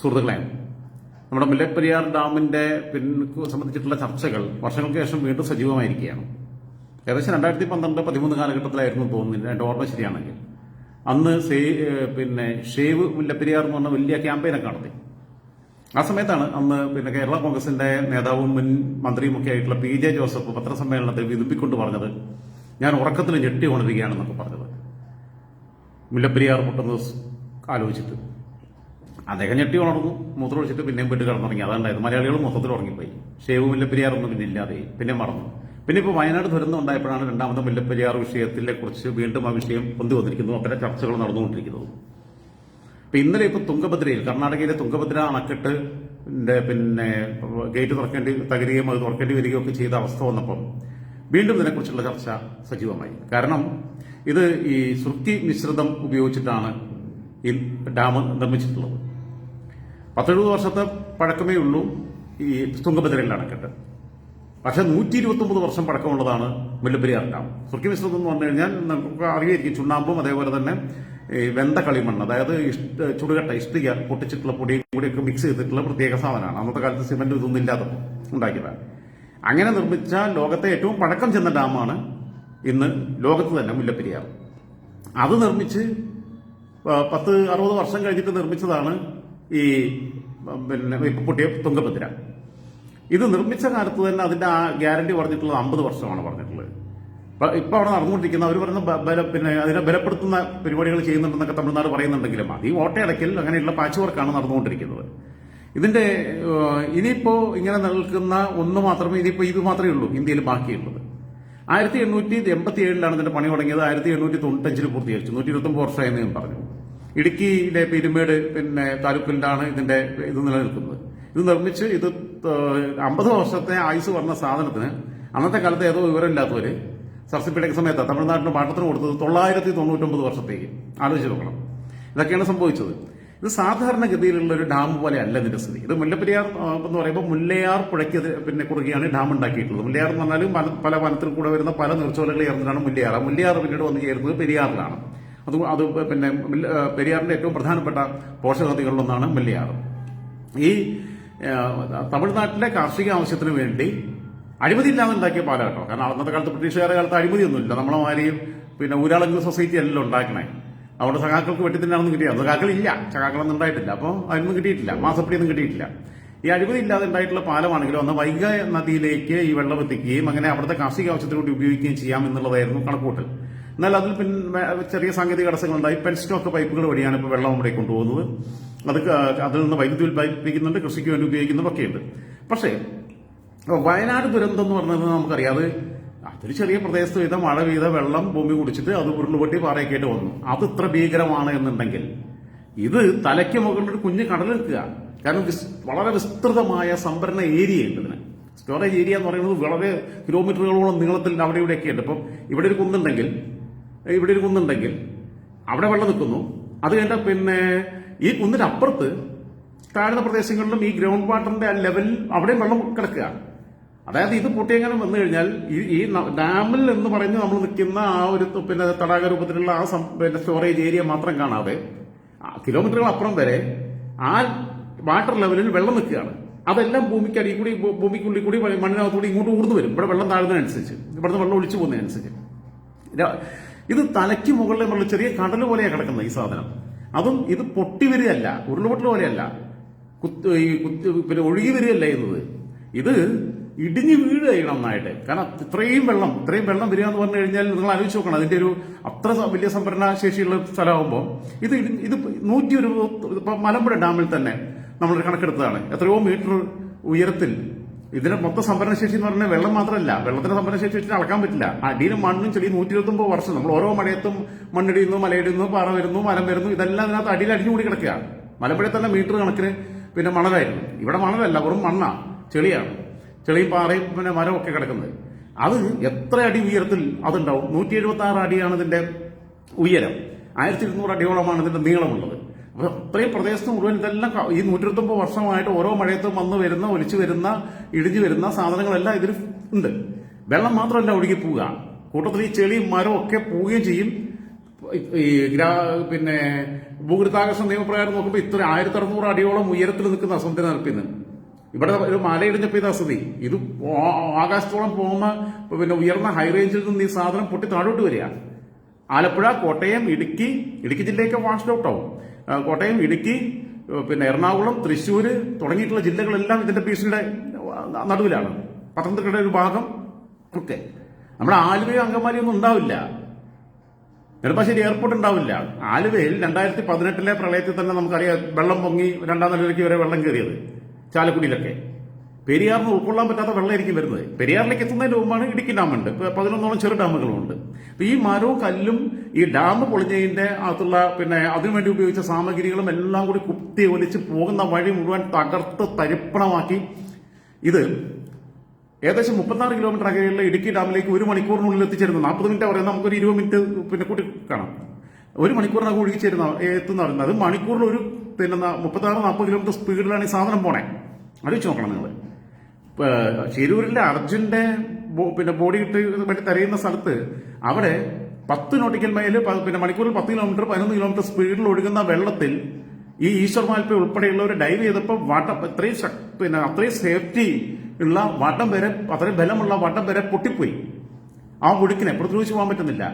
സുഹൃത്തുക്കളെ നമ്മുടെ മുല്ലപ്പെരിയാർ ഡാമിന്റെ സംബന്ധിച്ചിട്ടുള്ള ചർച്ചകൾ വർഷങ്ങൾക്ക് ശേഷം വീണ്ടും സജീവമായിരിക്കുകയാണ്. ഏകദേശം രണ്ടായിരത്തി പന്ത്രണ്ട് പതിമൂന്ന് കാലഘട്ടത്തിലായിരുന്നു തോന്നുന്നു. എന്റെ ഓർമ്മ ശരിയാണെങ്കിൽ. അന്ന് സേ- പിന്നെ ഷേവ് മുല്ലപ്പെരിയാർ എന്ന് പറഞ്ഞ വലിയ ക്യാമ്പയിനൊക്കെ നടത്തി. ആ സമയത്താണ് അന്ന് പിന്നെ കേരള കോൺഗ്രസിന്റെ നേതാവും മുൻ മന്ത്രിയുമൊക്കെ ആയിട്ടുള്ള പി ജെ ജോസഫ് പത്രസമ്മേളനത്തിൽ വിതുപ്പിക്കൊണ്ട് പറഞ്ഞത് ഞാൻ ഉറക്കത്തിൽ ഞെട്ടി ഉണരുകയാണെന്നൊക്കെ പറഞ്ഞത്. മുല്ലപ്പെരിയാർ പൊട്ടുന്നത് ആലോചിച്ചിട്ട്. അദ്ദേഹം ഞെട്ടി ഉണർന്നു മൂത്രം ഒഴിച്ചിട്ട് പിന്നെയും വീട്ടിൽ കിടന്നുറങ്ങി. അതാണ്ടായത് മലയാളികൾ മൊത്തത്തിൽ ഉറങ്ങിപ്പോയി. ഷേവ് മുല്ലപ്പെരിയാർ ഒന്നും പിന്നെ ഇല്ലാതെ പിന്നെ മറന്നു. പിന്നെ ഇപ്പോൾ വയനാട് ദുരന്തം ഉണ്ടായപ്പോഴാണ് രണ്ടാമത്തെ മുല്ലപ്പെരിയാർ വിഷയത്തിലെ കുറിച്ച് വീണ്ടും ആ വിഷയം പൊന്തി വന്നിരിക്കുന്നു. അത്തരം ചർച്ചകൾ നടന്നുകൊണ്ടിരിക്കുന്നത് ഇപ്പം ഇന്നലെ ഇപ്പൊ തുങ്കഭദ്രയിൽ കർണാടകയിലെ തുങ്കഭദ്ര അണക്കെട്ട് പിന്നെ ഗേറ്റ് തുറക്കേണ്ടി തകരുകയും അത് തുറക്കേണ്ടി വരികയും ഒക്കെ ചെയ്ത അവസ്ഥ വന്നപ്പം വീണ്ടും ഇതിനെക്കുറിച്ചുള്ള ചർച്ച സജീവമായി. കാരണം ഇത് ഈ ശ്രുതി മിശ്രിതം ഉപയോഗിച്ചിട്ടാണ് ഈ ഡാം നിർമ്മിച്ചിട്ടുള്ളത്. പത്തെഴുപത് വർഷത്തെ പഴക്കമേ ഉള്ളൂ ഈ തുങ്കഭദ്രയിലെ അണക്കെട്ട് പക്ഷെ നൂറ്റി ഇരുപത്തി ഒമ്പത് വർഷം പഴക്കമുള്ളതാണ് മുല്ലപ്പെരിയാർ ഡാം. സുർക്കി മിശ്രിതം എന്ന് പറഞ്ഞു കഴിഞ്ഞാൽ നമുക്ക് അറിയായിരിക്കും ചുണ്ണാമ്പും അതേപോലെ തന്നെ ഈ വെന്ത കളിമണ്ണ് അതായത് ഇഷ്ട ചുടുകട്ട ഇഷ്ടിക പൊട്ടിച്ചിട്ടുള്ള പൊടിയും കൂടിയൊക്കെ മിക്സ് ചെയ്തിട്ടുള്ള പ്രത്യേക സാധനമാണ്. അന്നത്തെ കാലത്ത് സിമെന്റ് ഇതൊന്നും ഇല്ലാത്തപ്പോൾ ഉണ്ടാക്കിയതാണ്. അങ്ങനെ നിർമ്മിച്ച ലോകത്തെ ഏറ്റവും പഴക്കം ചെന്ന ഡാമാണ് ഇന്ന് ലോകത്ത് തന്നെ മുല്ലപ്പെരിയാർ. അത് നിർമ്മിച്ച് പത്ത് അറുപത് വർഷം കഴിഞ്ഞിട്ട് നിർമ്മിച്ചതാണ് ഈ പിന്നെ പൊട്ടിയ തുങ്കഭദ്ര. ഇത് നിർമ്മിച്ച കാലത്ത് തന്നെ അതിന്റെ ആ ഗ്യാരണ്ടി പറഞ്ഞിട്ടുള്ളത് അമ്പത് വർഷമാണ് പറഞ്ഞിട്ടുള്ളത്. ഇപ്പൊ- അവിടെ നടന്നുകൊണ്ടിരിക്കുന്ന അവർ പറയുന്ന പിന്നെ അതിനെ ബലപ്പെടുത്തുന്ന പരിപാടികൾ ചെയ്യുന്നുണ്ടെന്നൊക്കെ തമിഴ്നാട് പറയുന്നുണ്ടെങ്കിലും അത് ഈ ഓട്ടയടക്കിൽ അങ്ങനെയുള്ള പാച്ച് വർക്കാണ് നടന്നുകൊണ്ടിരിക്കുന്നത്. ഇതിന്റെ ഇനിയിപ്പോ ഇങ്ങനെ നിൽക്കുന്ന ഒന്ന് മാത്രമേ ഇനിയിപ്പോ ഇത് മാത്രമേ ഉള്ളൂ ഇന്ത്യയിൽ ബാക്കിയുള്ളത്. ആയിരത്തി എണ്ണൂറ്റി എൺപത്തി ഏഴിലാണ് ഇതിന്റെ പണി തുടങ്ങിയത്. ആയിരത്തി എണ്ണൂറ്റി തൊണ്ണൂറ്റഞ്ചിൽ പൂർത്തീകരിച്ചു. നൂറ്റി ഇരുപത്തൊമ്പത് വർഷമായെന്ന് ഞാൻ പറഞ്ഞു. ഇടുക്കിയിലെ പെരുമേട് പിന്നെ താലൂക്കിലാണ് ഇതിന്റെ ഇത് നിലനിൽക്കുന്നത്. ഇത് നിർമ്മിച്ച് ഇത് അമ്പത് വർഷത്തെ ആയുസ് പറഞ്ഞ സാധനത്തിന് അന്നത്തെ കാലത്ത് ഏതോ വിവരമില്ലാത്തവര് സബ്സിഡിയുടെ സമയത്ത് തമിഴ്നാട്ടിന് പാട്ടത്തിന് കൊടുത്തത് തൊള്ളായിരത്തി തൊണ്ണൂറ്റൊമ്പത് വർഷത്തേക്ക്. ആലോചിച്ച് നോക്കണം. ഇതൊക്കെയാണ് സംഭവിച്ചത്. ഇത് സാധാരണഗതിയിലുള്ള ഒരു ഡാം പോലെ അല്ല ഇതിന്റെ സ്ഥിതി. ഇത് മുല്ലപ്പെരിയാർ എന്ന് പറയുമ്പോൾ മുല്ലയാർ പുഴയ്ക്ക് പിന്നെ കുറുകെയാണ് ഡാം ഉണ്ടാക്കിയിട്ടുള്ളത്. മുല്ലയാർ എന്ന് പറഞ്ഞാലും പല വനത്തിൽ കൂടെ വരുന്ന പല നിർച്ചോലകൾ ചേർന്നിട്ടാണ് മുല്ലയാർ. മുല്ലയാർ പിന്നീട് വന്ന് ചേരുന്നത് പെരിയാറിലാണ്. അത് അത് പിന്നെ പെരിയാറിന്റെ ഏറ്റവും പ്രധാനപ്പെട്ട പോഷക നദികളിലൊന്നാണ് മുല്ലയാർ. ഈ തമിഴ്നാട്ടിലെ കാർഷിക ആവശ്യത്തിന് വേണ്ടി അഴിമതി ഇല്ലാതെ ഉണ്ടാക്കിയ പാലാട്ടോ. കാരണം അന്നത്തെ കാലത്ത് ബ്രിട്ടീഷുകാരുടെ കാലത്ത് അഴിമതിയൊന്നുമില്ല. നമ്മളെ മാതിരിയും പിന്നെ ഊരാളങ്ക് സൊസൈറ്റി അല്ലല്ലോ ഉണ്ടാക്കണേ. അവിടെ സഖാക്കൾക്ക് വെട്ടിത്തിനാണെന്ന് കിട്ടിയത് സഖാക്കളില്ല സഖാക്കളൊന്നും ഉണ്ടായിട്ടില്ല. അപ്പോൾ അതിനൊന്നും കിട്ടിയിട്ടില്ല. മാസപ്പടിയൊന്നും കിട്ടിയിട്ടില്ല. ഈ അഴിമതി ഇല്ലാതെ ഉണ്ടായിട്ടുള്ള പാലമാണെങ്കിലും അന്ന് വൈഗ നദിയിലേക്ക് ഈ വെള്ളം എത്തിക്കുകയും അങ്ങനെ അവിടുത്തെ കാർഷിക ആവശ്യത്തിനുവേണ്ടി ഉപയോഗിക്കുകയും ചെയ്യാം എന്നുള്ളതായിരുന്നു കണക്കൂട്ടൽ എന്നാൽ അതിൽ പിന്നെ ചെറിയ സാങ്കേതിക തടസ്സങ്ങളുണ്ടായി. പെൻസ്റ്റോക്ക് പൈപ്പുകൾ വഴിയാണ് ഇപ്പോൾ വെള്ളം ഇവിടെ കൊണ്ടുപോകുന്നത്. അത് അതിൽ നിന്ന് വൈദ്യുതി ഉൽപ്പാദിപ്പിക്കുന്നുണ്ട് കൃഷിക്ക് വേണ്ടി ഉപയോഗിക്കുന്നതൊക്കെയുണ്ട് പക്ഷേ വയനാട് ദുരന്തം എന്ന് പറഞ്ഞത് നമുക്കറിയാം. അത് അതൊരു ചെറിയ പ്രദേശത്ത് പെയ്ത മഴ പെയ്ത വെള്ളം ഭൂമി കുടിച്ചിട്ട് അത് ഉരുളുപൊട്ടി പാറയൊക്കെ ആയിട്ട് വന്നു. അത് ഇത്ര ഭീകരമാണ് എന്നുണ്ടെങ്കിൽ ഇത് തലയ്ക്ക് മുകളിൽ ഒരു കുഞ്ഞ് കടൽ നിൽക്കുക. കാരണം വളരെ വിസ്തൃതമായ സംഭരണ ഏരിയ ഉണ്ട് ഇതിന്. സ്റ്റോറേജ് ഏരിയ എന്ന് പറയുന്നത് വളരെ കിലോമീറ്ററുകളോളം നീളത്തിൽ അവിടെ ഇവിടെയൊക്കെ ഉണ്ട്. ഇപ്പം ഇവിടെ ഒരു കുന്നുണ്ടെങ്കിൽ ഇവിടെ ഒരു കുന്നുണ്ടെങ്കിൽ അവിടെ വെള്ളം നിൽക്കുന്നു. അത് കഴിഞ്ഞാൽ പിന്നെ ഈ കുന്നിന്റെ അപ്പുറത്ത് താഴ്ന്ന പ്രദേശങ്ങളിലും ഈ ഗ്രൗണ്ട് വാട്ടറിന്റെ ആ ലെവൽ അവിടെയും വെള്ളം കിടക്കുക. അതായത് ഇത് പൊട്ടിയെങ്ങനെ വന്നു കഴിഞ്ഞാൽ ഈ ഈ ഡാമിൽ എന്ന് പറഞ്ഞ് നമ്മൾ നിൽക്കുന്ന ആ ഒരു പിന്നെ തടാക രൂപത്തിലുള്ള ആ പിന്നെ സ്റ്റോറേജ് ഏരിയ മാത്രം കാണാതെ കിലോമീറ്ററുകൾ അപ്പുറം വരെ ആ വാട്ടർ ലെവലിൽ വെള്ളം നിൽക്കുകയാണ്. അതെല്ലാം ഭൂമിക്ക് അടിയിൽ കൂടി ഭൂമിക്കുള്ളിൽ കൂടി മണ്ണിനകത്തുകൂടി ഇങ്ങോട്ട് ഊർന്നു വരും. ഇവിടെ വെള്ളം താഴുന്നതിനനുസരിച്ച്. ഇവിടുന്ന് വെള്ളം ഒളിച്ചു പോകുന്നതനുസരിച്ച് ര- ഇത് തലയ്ക്ക് മുകളിൽ ചെറിയ കടൽ പോലെയാണ് കിടക്കുന്നത് ഈ സാധനം. അതും ഇത് പൊട്ടി വരികയല്ല ഉരുളുപൊട്ടൽ പോലെയല്ല. കുത്ത് ഈ കുത്ത് പിന്നെ ഒഴുകി വരികയല്ല ചെയ്യുന്നത് ഇത് ഇടിഞ്ഞു വീഴുകയാണ് നന്നായിട്ട്. കാരണം ഇത്രയും വെള്ളം ഇത്രയും വെള്ളം വരിക എന്ന് പറഞ്ഞു കഴിഞ്ഞാൽ നിങ്ങൾ ആലോചിച്ച് നോക്കണം. അതിന്റെ ഒരു അത്ര വലിയ സംഭരണ ശേഷിയുള്ള സ്ഥലമാകുമ്പോൾ ഇത് ഇത് നൂറ്റി ഒരു മലമ്പുഴ ഡാമിൽ തന്നെ നമ്മൾ കണക്കെടുത്തതാണ്. എത്രയോ മീറ്റർ ഉയരത്തിൽ ഇതിന്റെ മൊത്തം സംഭരണശേഷി എന്ന് പറഞ്ഞാൽ വെള്ളം മാത്രമല്ല. വെള്ളത്തിന്റെ സംഭരണശേഷി വെച്ചിട്ട് അളക്കാൻ പറ്റില്ല. അടിയിലും മണ്ണും ചെടി നൂറ്റി ഇരുപത്തൊമ്പത് വർഷം. നമ്മൾ ഓരോ മഴയത്തും മണ്ണിടിയുന്നു മലയിടുന്നു പാറ വരുന്നു മലം വരുന്നു. ഇതെല്ലാം ഇതിനകത്ത് അടിയിൽ അടിഞ്ഞുകൂടി കിടക്കുകയാണ്. മലമ്പുഴ തന്നെ മീറ്റർ കണക്കിന് പിന്നെ മണലായിരുന്നു. ഇവിടെ മണലല്ല വെറും മണ്ണ. ചെളിയാണ്. ചെളിയും പാറയും പിന്നെ മരവും ഒക്കെ കിടക്കുന്നത്. അത് എത്ര അടി ഉയരത്തിൽ അതുണ്ടാവും? നൂറ്റി എഴുപത്തി ആറ് അടിയാണ് ഇതിന്റെ ഉയരം. ആയിരത്തി ഇരുന്നൂറ് അടിയോളമാണ് ഇതിന്റെ നീളമുള്ളത്. അത്രയും പ്രദേശത്ത് മുഴുവൻ ഇതെല്ലാം ഈ നൂറ്റിരുപത്തൊമ്പത് വർഷമായിട്ട് ഓരോ മഴയത്തും വന്ന് വരുന്ന ഒലിച്ചു വരുന്ന ഇടിഞ്ഞു വരുന്ന സാധനങ്ങളെല്ലാം ഇതിൽ ഉണ്ട്. വെള്ളം മാത്രമല്ല ഒഴുകി പോവുക. കൂട്ടത്തിൽ ഈ ചെളിയും മരവും ഒക്കെ പോവുകയും ചെയ്യും. ഈ ഗ്രാ പിന്നെ ഭൂഗുരുത്താകർഷണ നിയമപ്രകാരം നോക്കുമ്പോൾ ഇത്ര ആയിരത്തി അറുന്നൂറ് അടിയോളം ഉയരത്തിൽ നിൽക്കുന്ന സമുദ്ര നിരപ്പിന്ന് ഇവിടെ ഒരു മലയിടിഞ്ഞപ്പോൾ ഇതാ സ്ഥിതി. ഇത് ആകാശത്തോളം പോകുന്ന പിന്നെ ഉയർന്ന ഹൈ റേഞ്ചിൽ നിന്ന് ഈ സാധനം പൊട്ടി താഴോട്ട് വരിക. ആലപ്പുഴ കോട്ടയം ഇടുക്കി ഇടുക്കി ജില്ലയൊക്കെ വാഷ്ഡ് ഔട്ട് ആവും. കോട്ടയം ഇടുക്കി പിന്നെ എറണാകുളം തൃശ്ശൂർ തുടങ്ങിയിട്ടുള്ള ജില്ലകളെല്ലാം ഇതിന്റെ പീസിന്റെ നടുവിലാണ്. പത്തനംതിട്ടയുടെ ഒരു ഭാഗം ഒക്കെ. നമ്മുടെ ആലുവയോ അങ്കമാലിയോ ഒന്നും ഉണ്ടാവില്ല നെടുമ്പാശ്ശേരി എയർപോർട്ട് ഉണ്ടാവില്ല. ആലുവയിൽ രണ്ടായിരത്തി പതിനെട്ടിലെ പ്രളയത്തിൽ തന്നെ നമുക്കറിയാം വെള്ളം പൊങ്ങി രണ്ടാം നിലയിലേക്ക് വരെ വെള്ളം കയറിയത് ചാലക്കുടിയിലൊക്കെ. പെരിയാറിന് ഉൾക്കൊള്ളാൻ പറ്റാത്ത വെള്ളമായിരിക്കും വരുന്നത്. പെരിയാറിലേക്ക് എത്തുന്നതിന് മുമ്പാണ് ഇടുക്കി ഡാമുണ്ട്. പതിനൊന്നോളം ചെറു ഡാമുകളുണ്ട്. അപ്പൊ ഈ മരവും കല്ലും ഈ ഡാം പൊളിഞ്ഞതിന്റെ അകത്തുള്ള പിന്നെ അതിനുവേണ്ടി ഉപയോഗിച്ച സാമഗ്രികളും എല്ലാം കൂടി കുത്തി ഒലിച്ച് പോകുന്ന വഴി മുഴുവൻ തകർത്ത് തരിപ്പണമാക്കി. ഇത് ഏകദേശം മുപ്പത്തിനാറ് കിലോമീറ്റർ അകലെയുള്ള ഇടുക്കി ഡാമിലേക്ക് ഒരു മണിക്കൂറിനുള്ളിൽ എത്തിച്ചേരുന്നു. നാൽപ്പത് മിനിറ്റ് പറയുന്നത് നമുക്കൊരു ഇരുപത് മിനിറ്റ് പിന്നെ കൂട്ടി കാണാം. ഒരു മണിക്കൂറിനകം ഒഴുകിച്ചേരുന്ന എത്തുന്ന പറയുന്നത്. അത് മണിക്കൂറിൽ ഒരു പിന്നെ മുപ്പത്താറ് നാൽപ്പത് കിലോമീറ്റർ സ്പീഡിലാണ് ഈ സാധനം പോണേ. ആലോചിച്ച് നോക്കണം നിങ്ങൾ ശിരൂരിലെ അർജുന്റെ പിന്നെ ബോഡി ഇട്ട് വേണ്ടി തരയുന്ന സ്ഥലത്ത് അവിടെ പത്ത് നോട്ടിക്കൽ മൈൽ പിന്നെ മണിക്കൂറിൽ പത്ത് കിലോമീറ്റർ പതിനൊന്ന് കിലോമീറ്റർ സ്പീഡിൽ ഒഴുകുന്ന വെള്ളത്തിൽ ഈ ഈശ്വർ മാൽപ്പ ഉൾപ്പെടെയുള്ളവർ ഡൈവ് ചെയ്തപ്പോൾ വട്ടം ഇത്രയും പിന്നെ അത്രയും സേഫ്റ്റി ഉള്ള വട്ടം വരെ അത്രയും ബലമുള്ള വട്ടം വരെ പൊട്ടിപ്പോയി. ആ ഒഴുക്കിനെ പ്രതിരോധിച്ച് പോകാൻ പറ്റുന്നില്ല.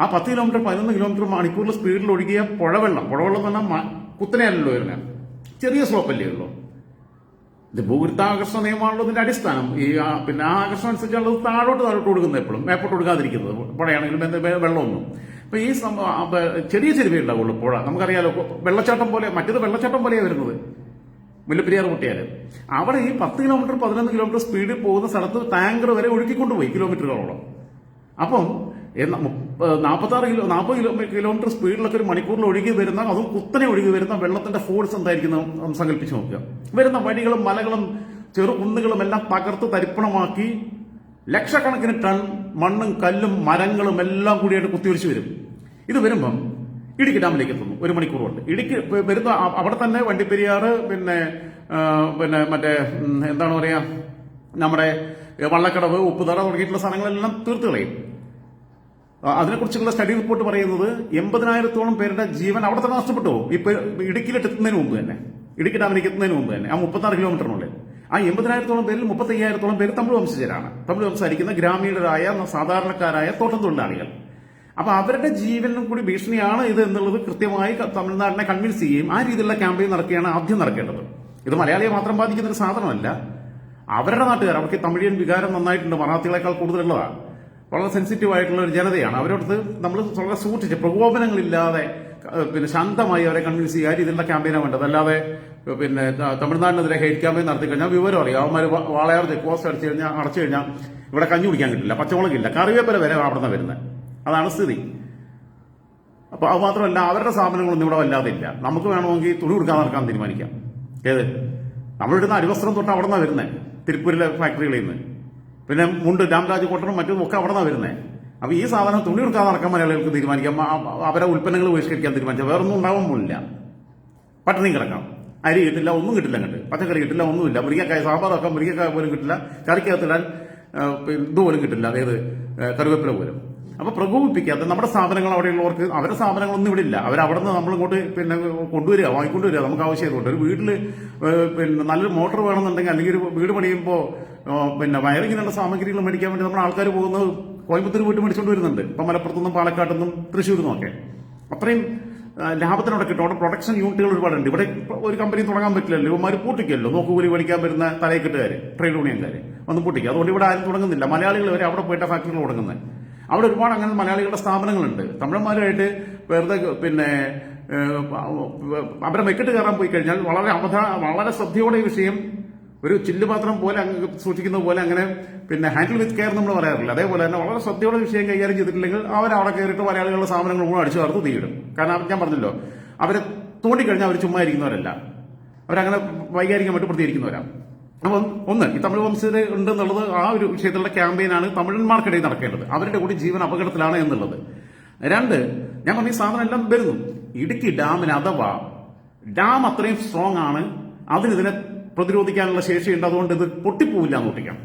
ആ പത്ത് കിലോമീറ്റർ പതിനൊന്ന് കിലോമീറ്റർ മണിക്കൂറിൽ സ്പീഡിൽ ഒഴുകിയ പുഴവെള്ളം പുഴവെള്ളം എന്ന് പറഞ്ഞാൽ കുത്തനെയല്ലല്ലോ വരുന്നത്. ചെറിയ സ്ലോപ്പല്ലേ ഉള്ളൂ. ഇത് ഭൂഗുരുത്താകർഷണ നിയമമാണല്ലോ ഇതിന്റെ അടിസ്ഥാനം. ഈ പിന്നെ ആ ആകർഷണം അനുസരിച്ചുള്ളത് താഴോട്ട് താഴോട്ട് കൊടുക്കുന്നത് എപ്പോഴും. മേപ്പോട്ട് കൊടുക്കാതിരിക്കുന്നത്. പുഴയാണെങ്കിലും വെള്ളമൊന്നും. അപ്പൊ ഈ സംഭവം ചെറിയ ചെരുവേ ഉണ്ടാവുള്ളൂ പുഴ. നമുക്കറിയാലോ വെള്ളച്ചാട്ടം പോലെ മറ്റേത് വെള്ളച്ചാട്ടം പോലെയാണ് വരുന്നത്. മുല്ലപ്പെരിയാർ പൊട്ടിയാൽ അവിടെ ഈ പത്ത് കിലോമീറ്റർ പതിനൊന്ന് കിലോമീറ്റർ സ്പീഡിൽ പോകുന്ന സ്ഥലത്ത് ടാങ്കർ വരെ ഒഴുക്കിക്കൊണ്ടുപോയി കിലോമീറ്ററുകളോളം. അപ്പം നാൽപ്പത്താറ് കിലോ നാൽപ്പത് കിലോ കിലോമീറ്റർ സ്പീഡിലൊക്കെ ഒരു മണിക്കൂറിൽ ഒഴുകി വരുന്ന അതും കുത്തനെ ഒഴുകി വരുന്ന വെള്ളത്തിന്റെ ഫോഴ്സ് എന്തായിരിക്കും സങ്കല്പിച്ച് നോക്കുക. വരുന്ന വഴികളും മലകളും ചെറു കുന്നുകളും എല്ലാം തകർത്ത് തരിപ്പണമാക്കി ലക്ഷക്കണക്കിന് ടൺ മണ്ണും കല്ലും മരങ്ങളും എല്ലാം കൂടിയായിട്ട് കുത്തിയൊലിച്ച് വരും. ഇത് വരുമ്പം ഇടുക്കി ഡാമിലേക്ക് എത്തുന്നു. ഒരു മണിക്കൂർ കൊണ്ട് ഇടുക്കി വരുന്ന അവിടെ തന്നെ വണ്ടിപ്പെരിയാർ പിന്നെ പിന്നെ മറ്റേ എന്താണ് പറയുക നമ്മുടെ വള്ളക്കടവ് ഉപ്പുതറ തുടങ്ങിയിട്ടുള്ള സ്ഥലങ്ങളെല്ലാം തീർത്ത് കളയും. അതിനെക്കുറിച്ചുള്ള സ്റ്റഡി റിപ്പോർട്ട് പറയുന്നത് എൺപതിനായിരത്തോളം പേരുടെ ജീവൻ അവിടെ തന്നെ നഷ്ടപ്പെട്ടു. ഇപ്പൊ ഇടുക്കിയിൽ എത്തുന്നതിന് മുമ്പ് തന്നെ. ഇടുക്കി ഡാമിലേക്ക് എത്തുന്നതിന് മുമ്പ് തന്നെ. ആ മുപ്പത്താറ് കിലോമീറ്ററിനുള്ളിൽ ആ എൺപതിനായിരത്തോളം പേരിൽ മുപ്പത്തി അയ്യായിരത്തോളം പേര് തമിഴ് വംശജരാണ്. തമിഴ് സംസാരിക്കുന്ന ഗ്രാമീണരായ സാധാരണക്കാരായ തോട്ടം തൊഴിലാളികൾ. അപ്പൊ അവരുടെ ജീവനും കൂടി ഭീഷണിയാണ് ഇത് എന്നുള്ളത് കൃത്യമായി തമിഴ്നാടിനെ കൺവിൻസ് ചെയ്യുകയും ആ രീതിയിലുള്ള ക്യാമ്പയിൻ നടക്കുകയാണ് ആദ്യം നടക്കേണ്ടത്. ഇത് മലയാളിയെ മാത്രം ബാധിക്കുന്ന ഒരു സാധനമല്ല. അവരുടെ നാട്ടുകാർ അവർക്ക് തമിഴിയൻ വികാരം നന്നായിട്ടുണ്ട്. മറാത്തികളെക്കാൾ കൂടുതലുള്ളതാണ്. വളരെ സെൻസിറ്റീവ് ആയിട്ടുള്ള ഒരു ജനതയാണ്. അവരോടത്ത് നമ്മൾ വളരെ സൂക്ഷിച്ച് പ്രകോപനങ്ങളില്ലാതെ പിന്നെ ശാന്തമായി അവരെ കൺവിൻസ് ചെയ്യുക. ആ രീതിയിലുള്ള ക്യാമ്പയിനാണ് വേണ്ടത്. അല്ലാതെ പിന്നെ തമിഴ്നാടിനെതിരെ ഹെയ്റ്റ് ക്യാമ്പയിൻ നടത്തി കഴിഞ്ഞാൽ വിവരം അറിയാം. അവന്മാർ വാളയാർ ചെക്ക് പോസ്റ്റ് അടിച്ചു കഴിഞ്ഞാൽ അടച്ചു കഴിഞ്ഞാൽ ഇവിടെ കഞ്ഞി കുടിക്കാൻ കിട്ടില്ല പച്ചമുളകില്ല കറിവേപ്പര വരെ അവിടെ വരുന്നത്. അതാണ് സ്ഥിതി. അപ്പൊ അത് മാത്രമല്ല അവരുടെ സ്ഥാപനങ്ങളൊന്നും ഇവിടെ വല്ലാതെ ഇല്ല നമുക്ക് വേണമെങ്കിൽ തുണി കൊടുക്കാൻ നടക്കാൻ തീരുമാനിക്കാം. ഏത്? നമ്മളിടുന്ന അരിവസ്ത്രം തൊട്ട് അവിടെ നിന്നാണ് വരുന്നത് തിരുപ്പൂരിലെ ഫാക്ടറികളിൽ നിന്ന്. പിന്നെ മുണ്ട് രാംരാജ് കോട്ടനും മറ്റും ഒക്കെ അവിടെ നിന്നാണ് വരുന്നത് അപ്പൊ ഈ സാധനം തുണി എടുക്കാതെ നടക്കാൻ മലയാളികൾക്ക് തീരുമാനിക്കാം. അവരെ ഉൽപ്പന്നങ്ങൾ ബഹിഷ്കരിക്കാൻ തീരുമാനിച്ചാൽ വേറൊന്നും ഉണ്ടാവാൻ പോലില്ല പട്ടിണി കിടക്കാം. അരി കിട്ടില്ല ഒന്നും കിട്ടില്ല അങ്ങോട്ട്. പച്ചക്കറി കിട്ടില്ല ഒന്നുമില്ല. മുരിങ്ങക്കായ സാമ്പാറൊക്കെ മുരിങ്ങക്കായ പോലും കിട്ടില്ല. കറിക്കകത്തിടാൻ ഇതുപോലും ഇത് പോലും കിട്ടില്ല. അതായത് കറിവേപ്പില പോലും. അപ്പൊ പ്രകോപിപ്പിക്കാത്ത നമ്മുടെ സ്ഥാപനങ്ങൾ അവിടെയുള്ളവർക്ക് അവരുടെ സ്ഥാപനങ്ങളൊന്നും ഇവിടെ ഇല്ല. അവരവിടെ നിന്ന് നമ്മളിങ്ങോട്ട് പിന്നെ കൊണ്ടുവരിക വാങ്ങിക്കൊണ്ടുവരിക നമുക്ക് ആവശ്യമായതുകൊണ്ട്. ഒരു വീട്ടിൽ പിന്നെ നല്ലൊരു മോട്ടോർ വേണമെന്നുണ്ടെങ്കിൽ അല്ലെങ്കിൽ ഒരു വീട് പണിയുമ്പോൾ പിന്നെ വയറിങ്ങിനുള്ള സാമഗ്രികൾ മേടിക്കാൻ വേണ്ടി നമ്മുടെ ആൾക്കാർ പോകുന്നത് കോയമ്പത്തൂർ വീട്ടിൽ മേടിച്ചുകൊണ്ട് വരുന്നുണ്ട്. ഇപ്പം മലപ്പുറത്തുനിന്നും പാലക്കാട്ടുനിന്നും തൃശ്ശൂരിൽ നിന്നൊക്കെ അത്രയും ലാഭത്തിനോടെ കിട്ടും. അവിടെ പ്രൊഡക്ഷൻ യൂണിറ്റുകൾ ഒരുപാടുണ്ട്. ഇവിടെ ഒരു കമ്പനി തുടങ്ങാൻ പറ്റില്ലല്ലോ ഇവന്മാർ പൂട്ടിക്കല്ലോ. നോക്കുകൂലി പഠിക്കാൻ വരുന്ന തലയെക്കെട്ടുകാർ ട്രേഡ് യൂണിയൻകാർ വന്ന് പൂട്ടിക്കുക അതുകൊണ്ട് ഇവിടെ ആരും തുടങ്ങുന്നില്ല. മലയാളികൾ വരെ അവിടെ പോയിട്ട് ഫാക്ടറികൾ തുടങ്ങുന്നത്. അവിടെ ഒരുപാട് അങ്ങനെ മലയാളികളുടെ സ്ഥാപനങ്ങളുണ്ട്. തമിഴന്മാരുമായിട്ട് വെറുതെ പിന്നെ അവരെ മെക്കിട്ട് കയറാൻ പോയി കഴിഞ്ഞാൽ വളരെ അവധ വളരെ ശ്രദ്ധയോടെ ഈ വിഷയം ഒരു ചില്ലുപാത്രം പോലെ അങ്ങ് സൂക്ഷിക്കുന്ന പോലെ അങ്ങനെ പിന്നെ ഹാൻഡിൽ വിത്ത് കെയർ നമ്മൾ പറയാറില്ല. അതേപോലെ തന്നെ വളരെ ശ്രദ്ധയോടെ വിഷയം കൈകാര്യം ചെയ്തിട്ടില്ലെങ്കിൽ അവർ അവിടെ കയറിയിട്ട് മലയാളികളുടെ സാധനങ്ങൾ മുഴുവൻ അടിച്ചു ചേർത്ത് തീയിടും. കാരണം ഞാൻ പറഞ്ഞല്ലോ അവരെ തോണ്ടിക്കഴിഞ്ഞാൽ അവർ ചുമ്മാ ഇരിക്കുന്നവരല്ല. അവരങ്ങനെ വൈകാരികമായിട്ട് പ്രതികരിക്കുന്നവരാണ് അപ്പം ഒന്ന് ഈ തമിഴ് വംശജർ ഉണ്ടെന്നുള്ളത് ആ ഒരു വിഷയത്തിലുള്ള ക്യാമ്പയിനാണ് തമിഴന്മാർക്കിടയിൽ നടക്കേണ്ടത്. അവരുടെ കൂടി ജീവൻ അപകടത്തിലാണ് എന്നുള്ളത്. രണ്ട് ഞാൻ പറഞ്ഞ ഈ സാധനം എല്ലാം വരുന്നു. ഇടുക്കി ഡാമിന് അഥവാ ഡാം അത്രയും സ്ട്രോങ് ആണ്. അതിനിതിനെ പ്രതിരോധിക്കാനുള്ള ശേഷിയുണ്ട് അതുകൊണ്ട് ഇത് പൊട്ടിപ്പോവില്ല എന്ന് ഒട്ടിക്കാം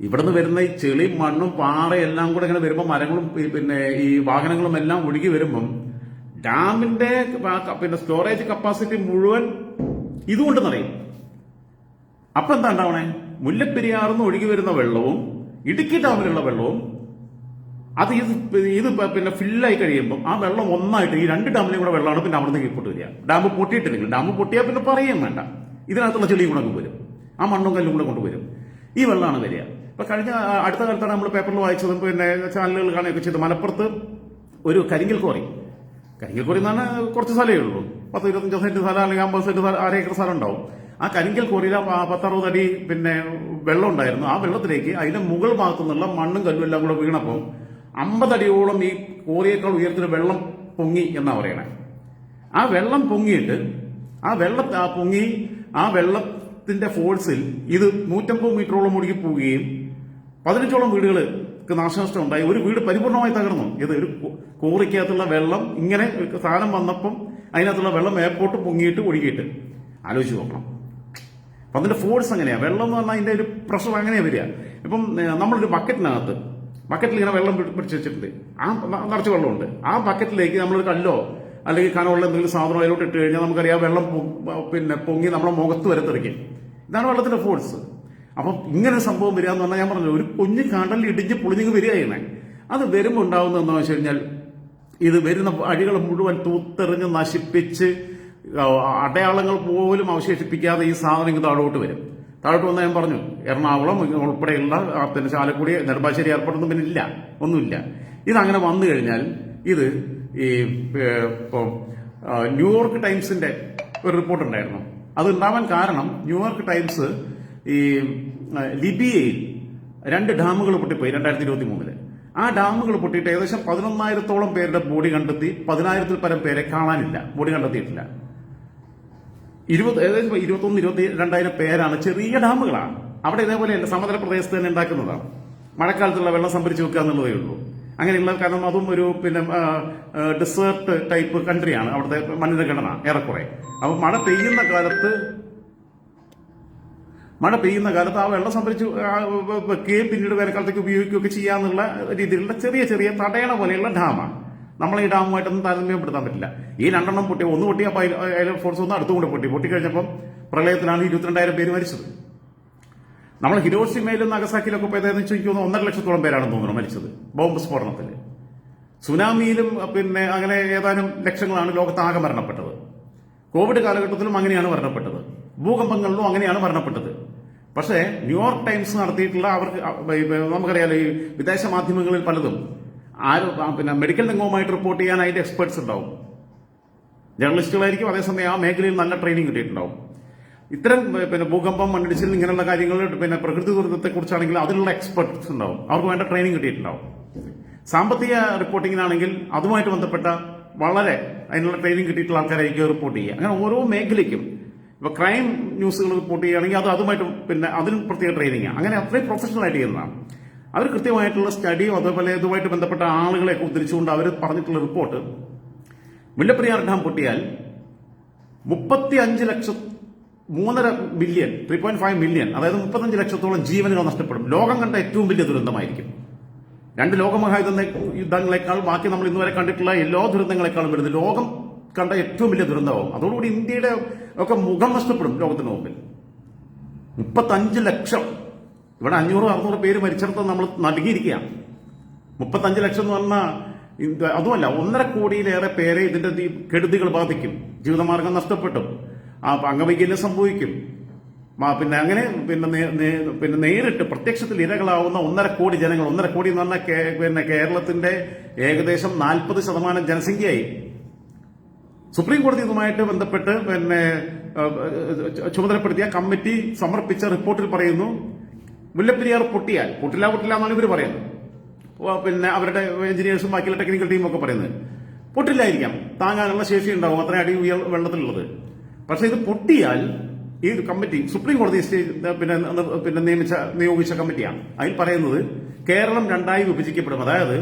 ഇവിടുന്ന് വരുന്ന ഈ ചെളിയും മണ്ണും പാറയും എല്ലാം കൂടെ ഇങ്ങനെ വരുമ്പോൾ മരങ്ങളും പിന്നെ ഈ വാഹനങ്ങളും എല്ലാം ഒഴുകി വരുമ്പം ഡാമിന്റെ പിന്നെ സ്റ്റോറേജ് കപ്പാസിറ്റി മുഴുവൻ ഇതുകൊണ്ട് നിറയും അപ്പൊ എന്താ ഉണ്ടാവണേ മുല്ലപ്പെരിയാറിന്ന് ഒഴുകി വരുന്ന വെള്ളവും ഇടുക്കി ഡാമിലുള്ള വെള്ളവും അത് ഇത് ഇത് പിന്നെ ഫില്ലായി കഴിയുമ്പോൾ ആ വെള്ളം ഒന്നായിട്ട് ഈ രണ്ട് ഡാമിലും കൂടെ വെള്ളമാണ് പിന്നെ അവിടെ നിന്ന് കീഴ്പോട്ട് വരിക. ഡാം പൊട്ടിയിട്ടില്ലെങ്കിൽ ഡാം പൊട്ടിയാൽ പിന്നെ പറയുകയും വേണ്ട. ഇതിനകത്തുള്ള ചെളിയും കൂടെ വരും. ആ മണ്ണും കല്ലും കൂടെ കൊണ്ടുവരും ഈ വെള്ളമാണ് വരിക. ഇപ്പൊ കഴിഞ്ഞ അടുത്ത കാലത്താണ് നമ്മൾ പേപ്പറിൽ വായിച്ചതും പിന്നെ ചാനലുകൾ കാണുകയൊക്കെ ചെയ്ത് മലപ്പുറത്ത് ഒരു കരിങ്കൽ കോറി കരിങ്കൽ കോറി എന്നാണ് കുറച്ച് സ്ഥലമേ ഉള്ളൂ. പത്ത് ഇരുപത്തഞ്ച് സെന്റ് സ്ഥലം അല്ലെങ്കിൽ അമ്പത് സെന്റ് അര ഏക്കർ സ്ഥലം ഉണ്ടാവും. ആ കരിങ്കൽ കോറിയിൽ പത്തറുപത് അടി പിന്നെ വെള്ളം ഉണ്ടായിരുന്നു. ആ വെള്ളത്തിലേക്ക് അതിന്റെ മുകൾ ഭാഗത്തു നിന്നുള്ള മണ്ണും കല്ലും എല്ലാം കൂടെ വീണപ്പോൾ അമ്പതടിയോളം ഈ കോറിയേക്കാൾ ഉയരത്തിൽ വെള്ളം പൊങ്ങി എന്നാ പറയണേ. ആ വെള്ളം പൊങ്ങിയിട്ട് ആ വെള്ളം പൊങ്ങി ആ വെള്ളത്തിന്റെ ഫോഴ്സിൽ ഇത് നൂറ്റമ്പത് മീറ്ററോളം ഒഴുകി പോവുകയും പതിനഞ്ചോളം വീടുകൾക്ക് നാശനഷ്ടം ഉണ്ടായി. ഒരു വീട് പരിപൂർണമായി തകർന്നു. ഇത് ഒരു കോറിക്കകത്തുള്ള വെള്ളം ഇങ്ങനെ സാധനം വന്നപ്പം അതിനകത്തുള്ള വെള്ളം എയർപോർട്ട് പൊങ്ങിയിട്ട് ഒഴുകിയിട്ട് ആലോചിച്ച് നോക്കണം. അപ്പൊ അതിന്റെ ഫോഴ്സ് അങ്ങനെയാ. വെള്ളം എന്ന് പറഞ്ഞാൽ അതിന്റെ ഒരു പ്രഷർ അങ്ങനെയാ വരിക. ഇപ്പം നമ്മളൊരു ബക്കറ്റിനകത്ത് ബക്കറ്റിൽ ഇങ്ങനെ വെള്ളം പിടി- പിടിച്ച് വെച്ചിട്ടുണ്ട്. ആ നിറച്ച് വെള്ളമുണ്ട്. ആ ബക്കറ്റിലേക്ക് നമ്മളൊരു കല്ലോ അല്ലെങ്കിൽ കനമുള്ള എന്തെങ്കിലും സാധനം അതിലോട്ട് ഇട്ട് കഴിഞ്ഞാൽ നമുക്കറിയാം വെള്ളം പിന്നെ പൊങ്ങി നമ്മുടെ മുഖത്ത് വരെ തെറിക്കും. ഇതാണ് വെള്ളത്തിന്റെ ഫോഴ്സ് അപ്പം ഇങ്ങനെ ഒരു സംഭവം വരിക എന്ന് പറഞ്ഞാൽ ഞാൻ പറഞ്ഞു ഒരു കുഞ്ഞ് കടലിൽ ഇടിഞ്ഞ് പൊളിഞ്ഞ് വരികയാണ് അത് വരുമ്പോൾ ഉണ്ടാവുന്നത് എന്താണെന്ന് വെച്ച് കഴിഞ്ഞാൽ ഇത് വരുന്ന അഴികൾ മുഴുവൻ തൂത്തെറിഞ്ഞ് നശിപ്പിച്ച് അടയാളങ്ങൾ പോലും അവശേഷിപ്പിക്കാതെ ഈ സാധനം താഴോട്ട് വരും. താഴോട്ട് വന്നാൽ ഞാൻ പറഞ്ഞു എറണാകുളം ഉൾപ്പെടെയുള്ള പിന്നെ ചാലക്കുടി നെടുമ്പാശ്ശേരി എയർപോർട്ടൊന്നും പിന്നെ ഇല്ല ഒന്നുമില്ല. ഇതങ്ങനെ വന്നു കഴിഞ്ഞാൽ ഇത് ഈ ഇപ്പോൾ ഇപ്പം ന്യൂയോർക്ക് ടൈംസിന്റെ ഒരു റിപ്പോർട്ട് ഉണ്ടായിരുന്നു. അത് ഉണ്ടാവാൻ കാരണം ന്യൂയോർക്ക് ടൈംസ് ഈ ലിബിയയിൽ രണ്ട് ഡാമുകൾ പൊട്ടിപ്പോയി രണ്ടായിരത്തി ഇരുപത്തി മൂന്നിൽ ആ ഡാമുകൾ പൊട്ടിയിട്ട് ഏകദേശം പതിനൊന്നായിരത്തോളം പേരുടെ ബോഡി കണ്ടെത്തി പതിനായിരത്തിൽ പരം പേരെ കാണാനില്ല ബോഡി കണ്ടെത്തിയിട്ടില്ല. ഇരുപത് ഏകദേശം ഇരുപത്തൊന്ന് ഇരുപത്തി രണ്ടായിരം പേരാണ് ചെറിയ ഡാമുകളാണ്. അവിടെ ഇതേപോലെയല്ല സമതല പ്രദേശത്ത് തന്നെ ഉണ്ടാക്കുന്നതാണ്. മഴക്കാലത്തുള്ള വെള്ളം സംഭരിച്ചു വെക്കുക എന്നുള്ളതേ ഉള്ളൂ. അങ്ങനെയുള്ള കാരണം അതും ഒരു പിന്നെ ഡിസേർട്ട് ടൈപ്പ് കൺട്രിയാണ് അവിടുത്തെ മണ്ണിന്റെ ഘടന ഏറെക്കുറെ. അപ്പോൾ മഴ പെയ്യുന്ന കാലത്ത് മഴ പെയ്യുന്ന കാലത്ത് ആ വെള്ളം സംഭരിച്ച് വെക്കുകയും പിന്നീട് വേനൽക്കാലത്തേക്ക് ഉപയോഗിക്കുകയൊക്കെ ചെയ്യാന്നുള്ള രീതിയിലുള്ള ചെറിയ ചെറിയ തടയണ പോലെയുള്ള ഡാമാണ്. നമ്മളെ ഈ ഡാമുമായിട്ടൊന്നും താരതമ്യപ്പെടുത്താൻ പറ്റില്ല. ഈ രണ്ടെണ്ണം പൊട്ടി ഒന്ന് പൊട്ടി അപ്പോൾ അതിൽ ഫോഴ്സ് ഒന്ന് അടുത്തുകൊണ്ട് പൊട്ടി. പൊട്ടിക്കഴിഞ്ഞപ്പം പ്രളയത്തിലാണ് ഇരുപത്തിരണ്ടായിരം പേര് മരിച്ചത്. നമ്മൾ ഹിരോഷിമയിലും നഗസാക്കിയിലൊക്കെ പോയതെന്ന് ചോദിക്കുന്ന ഒന്നര ലക്ഷത്തോളം പേരാണെന്ന് തോന്നുന്നു മരിച്ചത് ബോംബ് സ്ഫോടനത്തിൽ. സുനാമിയിലും പിന്നെ അങ്ങനെ ഏതാനും ലക്ഷങ്ങളാണ് ലോകത്താകെ മരണപ്പെട്ടത്. കോവിഡ് കാലഘട്ടത്തിലും അങ്ങനെയാണ് മരണപ്പെട്ടത്. ഭൂകമ്പങ്ങളിലും അങ്ങനെയാണ് മരണപ്പെട്ടത്. പക്ഷേ ന്യൂയോർക്ക് ടൈംസ് നടത്തിയിട്ടുള്ള അവർക്ക് നമുക്കറിയാലോ ഈ വിദേശ മാധ്യമങ്ങളിൽ പലതും ആരും പിന്നെ മെഡിക്കൽ രംഗവുമായിട്ട് റിപ്പോർട്ട് ചെയ്യാൻ അതിന്റെ എക്സ്പെർട്സ് ഉണ്ടാവും. ജേർണലിസ്റ്റുകളായിരിക്കും അതേസമയം ആ മേഖലയിൽ നല്ല ട്രെയിനിങ് കിട്ടിയിട്ടുണ്ടാവും. ഇത്തരം പിന്നെ ഭൂകമ്പം മണ്ണിടിച്ചിൽ ഇങ്ങനെയുള്ള കാര്യങ്ങൾ പിന്നെ പ്രകൃതി ദുരന്തത്തെ കുറിച്ചാണെങ്കിൽ അതിലുള്ള എക്സ്പെർട്സ് ഉണ്ടാവും. അവർക്ക് വേണ്ട ട്രെയിനിങ് കിട്ടിയിട്ടുണ്ടാവും. സാമ്പത്തിക റിപ്പോർട്ടിങ്ങിനാണെങ്കിൽ അതുമായിട്ട് ബന്ധപ്പെട്ട വളരെ അതിനുള്ള ട്രെയിനിങ് കിട്ടിയിട്ടുള്ള ആൾക്കാരായിരിക്കും റിപ്പോർട്ട് ചെയ്യുക. അങ്ങനെ ഓരോ മേഖലയ്ക്കും ഇപ്പൊ ക്രൈം ന്യൂസുകൾ റിപ്പോർട്ട് ചെയ്യുകയാണെങ്കിൽ അത് അതുമായിട്ട് പിന്നെ അതിനും പ്രത്യേക ട്രെയിനിങ് അങ്ങനെ അത്രയും പ്രൊഫഷണൽ ആയിട്ട് ചെയ്യുന്നതാണ്. അവർ കൃത്യമായിട്ടുള്ള സ്റ്റഡിയോ അതേപോലെ ഇതുമായിട്ട് ബന്ധപ്പെട്ട ആളുകളെ ഉദ്ധരിച്ചുകൊണ്ട് അവർ പറഞ്ഞിട്ടുള്ള റിപ്പോർട്ട്. മുല്ലപ്പെരിയാർ ഡാം പൊട്ടിയാൽ മുപ്പത്തി അഞ്ച് ലക്ഷം മൂന്നര billion three point five million അതായത് മുപ്പത്തഞ്ച് ലക്ഷത്തോളം ജീവനുകൾ നഷ്ടപ്പെടും. ലോകം കണ്ട ഏറ്റവും വലിയ ദുരന്തമായിരിക്കും. രണ്ട് ലോകമഹായുദ്ധ യുദ്ധങ്ങളെക്കാൾ ബാക്കി നമ്മൾ ഇന്നുവരെ കണ്ടിട്ടുള്ള എല്ലാ ദുരന്തങ്ങളെക്കാളും വരുന്നത് ലോകം കണ്ട ഏറ്റവും വലിയ ദുരന്തമാവും. അതോടുകൂടി ഇന്ത്യയുടെ ഒക്കെ മുഖം നഷ്ടപ്പെടും ലോകത്തിന് മുമ്പിൽ. മുപ്പത്തഞ്ച് ലക്ഷം ഇവിടെ അഞ്ഞൂറ് അറുന്നൂറ് പേര് മരിച്ചിടത്ത് നമ്മൾ നൽകിയിരിക്കുകയാണ് മുപ്പത്തഞ്ച് ലക്ഷം എന്ന് പറഞ്ഞാൽ അതുമല്ല ഒന്നര കോടിയിലേറെ പേരെ ഇതിന്റെ കെടുതികൾ ബാധിക്കും. ജീവിതമാർഗം നഷ്ടപ്പെട്ടു ആ അംഗവൈകല്യം സംഭവിക്കും. പിന്നെ അങ്ങനെ പിന്നെ പിന്നെ നേരിട്ട് പ്രത്യക്ഷത്തിൽ ഇരകളാവുന്ന ഒന്നര കോടി ജനങ്ങൾ ഒന്നര കോടി എന്ന് പറഞ്ഞാൽ പിന്നെ കേരളത്തിന്റെ ഏകദേശം നാൽപ്പത് ശതമാനം ജനസംഖ്യയായി. സുപ്രീം കോടതി ഇതുമായിട്ട് ബന്ധപ്പെട്ട് പിന്നെ ചുമതലപ്പെടുത്തിയ കമ്മിറ്റി സമർപ്പിച്ച റിപ്പോർട്ടിൽ പറയുന്നു മുല്ലപ്പെരിയാർ പൊട്ടിയാൽ പൊട്ടില്ല പൊട്ടില്ല എന്നാണ് ഇവർ പറയുന്നത്. പിന്നെ അവരുടെ എഞ്ചിനീയേഴ്സും ബാക്കിയുള്ള ടെക്നിക്കൽ ടീമും ഒക്കെ പറയുന്നത്. പൊട്ടില്ലായിരിക്കാം. താങ്ങാനുള്ള ശേഷി ഉണ്ടാവും. അത്ര അടി വെള്ളത്തിലുള്ളത്. പക്ഷെ ഇത് പൊട്ടിയാൽ ഈ കമ്മിറ്റി സുപ്രീം കോടതി പിന്നെ പിന്നെ നിയമിച്ച നിയോഗിച്ച കമ്മിറ്റിയാണ്. അതിൽ പറയുന്നത് കേരളം രണ്ടായി വിഭജിക്കപ്പെടും. അതായത്